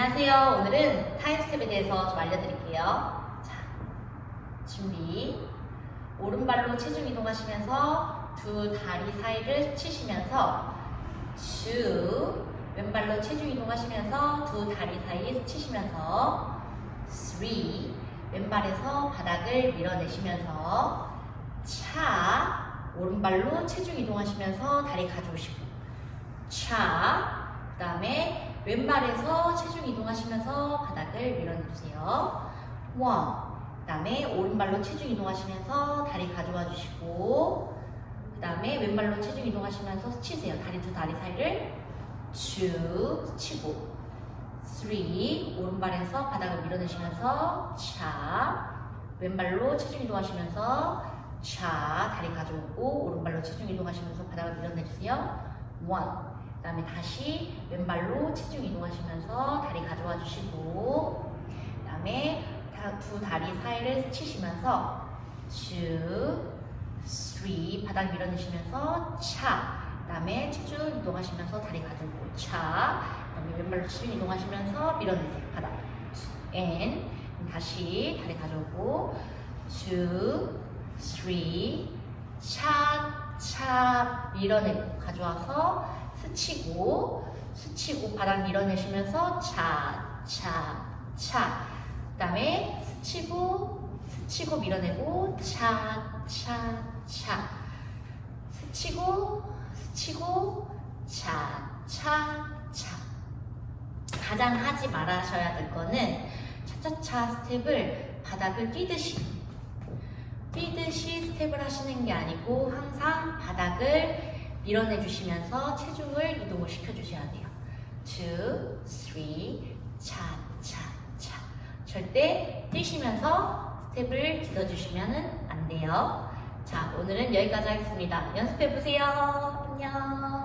안녕하세요. 오늘은 타임 스텝에 대해서 좀 알려드릴게요. 자, 준비. 오른발로 체중 이동하시면서 두 다리 사이를 치시면서 two. 왼발로 체중 이동하시면서 두 다리 사이 치시면서 three. 왼발에서 바닥을 밀어내시면서 차. 오른발로 체중 이동하시면서 다리 가져오시고 차. 그 다음에 왼발에서 체중 이동하시면서 바닥을 밀어내주세요. 원. 그 다음에 오른발로 체중 이동하시면서 다리 가져와 주시고 그 다음에 왼발로 체중 이동하시면서 스치세요. 다리 두 다리 사이를 two 스치고 three 오른발에서 바닥을 밀어내시면서 차 왼발로 체중 이동하시면서 차 다리 가져오고 오른발로 체중 이동하시면서 바닥을 밀어내주세요. one 그 다음에 다시 왼발로 체중 이동하시면서 다리 가져와 주시고 그 다음에 다- 두 다리 사이를 치시면서 two, three 바닥 밀어내시면서 차. 그 다음에 체중 이동하시면서 다리 가지고 차. 그 다음에 왼발로 체중 이동하시면서 밀어내세요. 바닥. and 다시 다리 가져오고 two, three 차, 차 밀어내고 가져와서 스치고 스치고 바닥 밀어내시면서 차, 차, 차. 그다음에 스치고 스치고 밀어내고 차, 차, 차. 스치고 스치고 차, 차, 차. 가장 하지 말아셔야 될 거는 차차차 스텝을 바닥을 뛰듯이 뛰듯이 스텝을 하시는 게 아니고 항상 바닥을 밀어내 주시면서 체중을 이동을 시켜 주셔야 돼요. two, three, 차, 차, 차. 절대 뛰시면서 스텝을 길어 주시면 안 돼요. 자, 오늘은 여기까지 하겠습니다. 연습해 보세요. 안녕.